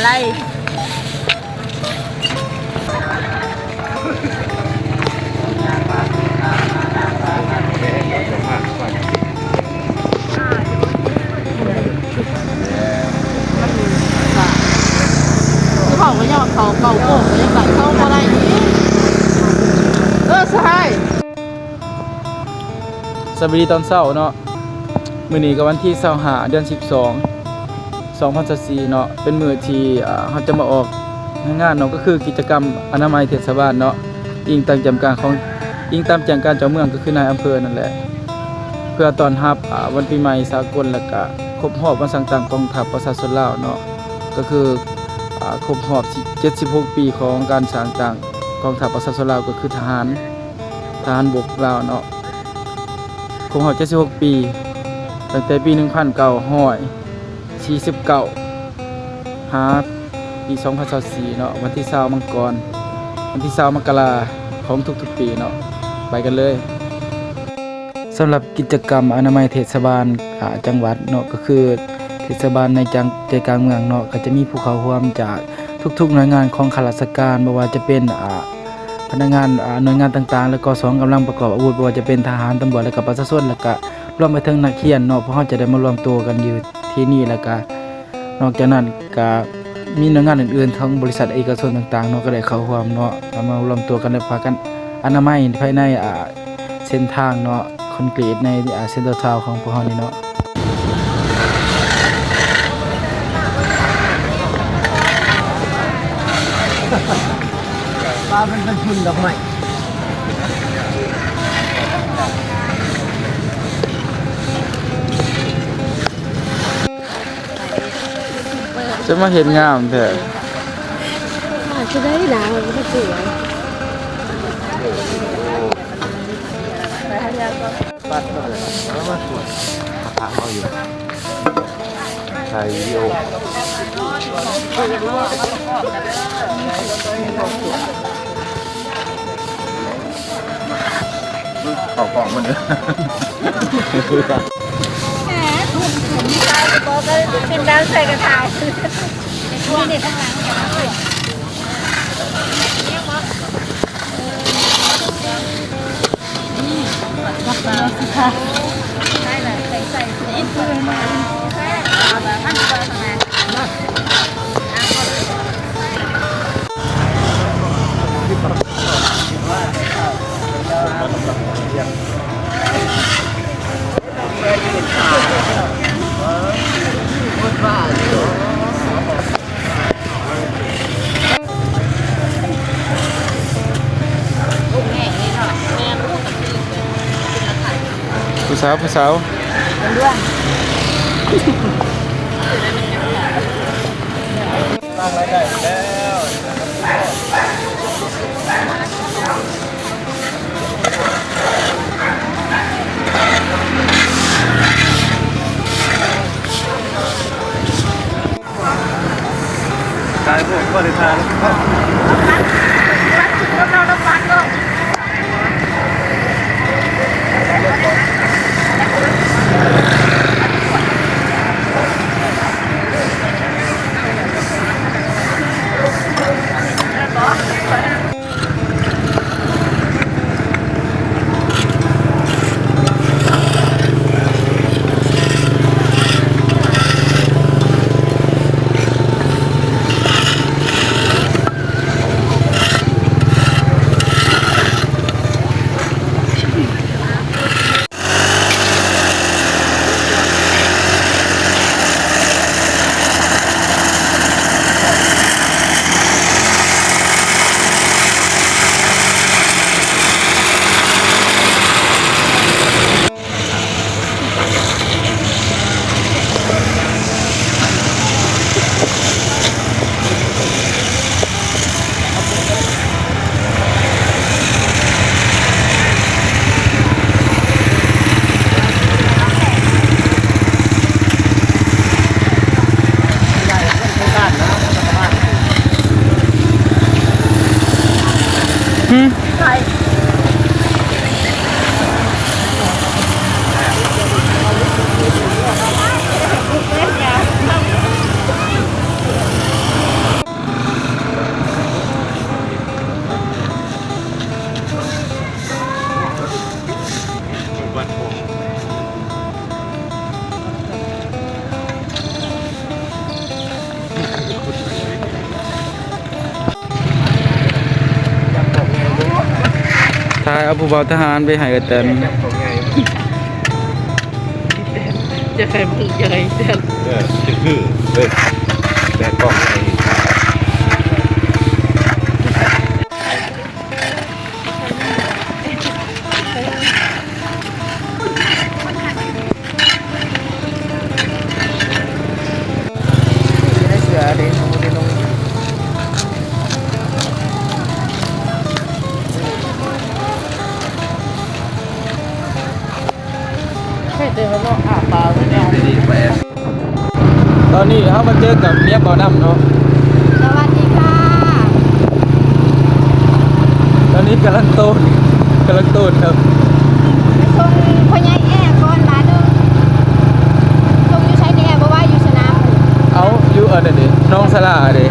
อะไรคือเขาก็ยอมเขาเก่าโก่งเลยแบบเขาอะไรนี้เออใช่สวัสดีตอนเช้าเนาะมื้อนี้ก็วันที่25เดือน12 2024เนาะเป็นมือที่เราจะมาออกงานเนาะก็คือกิจกรรมอนามัยเทศบาลเนาะอิงตามจำการของอิงตามจงการเจ้าเมืองก็คือนายอำเภอนั่นแหละ เพื่อตอนรับวันปีใหม่สากลแล้วก็ครบรอบวันต่างๆกองทัพประชาชนลาวเนาะก็คืออ่าครบรอบ 76 ปีของการสร้างต่างกองทัพประชาชนลาวก็คือทหารทหารบกลาวเนาะผมเขา76 ปีตั้งแต่ปี 1949หาปี2024เนาะวันที่20มังกร วันที่20มกราของทุกๆปีเนาะไปกันเลยสำหรับกิจกรรมอนามัยเทศบาลจังหวัดเนาะก็คือเทศบาลในจังใจกลางเมืองเนาะก็จะมีผู้เข้าร่วมจากทุกๆหน่วยงานของข้าราชการบ่ว่าจะเป็นอ่าพนักงานหน่วยงานต่างๆ แล้วก็สองกำลังประกอบอาวุธบ่ว่าจะเป็นทหารตำรวจแล้วก็ประชาชนแล้วก็ รวมไปถึงนักเรียนเนาะเพราะเขาจะได้มารวมตัวกันอยู่ที่นี่แล้วก็นอกจากนั้นก็มีหน่วยงานอื่นๆทั้งบริษัทเอกชนต่างๆเนาะก็ได้เข้าร่วมเนาะมารวมตัวกันแล้วพากันอนามัยภายในอ่าเส้นทางเนาะคอนกรีตในอ่าเซ็นตอร์ทาวน์ของพวกเรานี่เนาะปลาเป็นเป็นชุนดอกไม้ จะมาเห็นงามแท้อาจจะได้หนาวมันก็สวยปลาตัวอะไรแล้วมาสวยทางเอาอยู่ถ่ายวิดีโอขอกล่องมันเด้อ ขึ้นน้ำใส่กระถางช่วงนี้ข้างหลัง ผู้สาวผู้สาวตั้งรา ตายพวกบริการ เายเอาผู้บ่าวทหารไปให้กันแตนของไงจะใครมึงจะใครเสียเออจะคือเลย เดินแล้วอาปากไม่ได้ดีแปดตอนนี้เขามาเจอกับเมียบ่อน้ำเนาะสวัสดีค่ะ ตอนนี้กำลังโตนกำลังโตนครับไปส่งพ่อใหญ่แอร์ก่อนบาทหนึงส่งอยู่ใช้ในแอร์บ่ว่าอยู่สนาม เอาอยู่เอันนี้น้องสลาเด้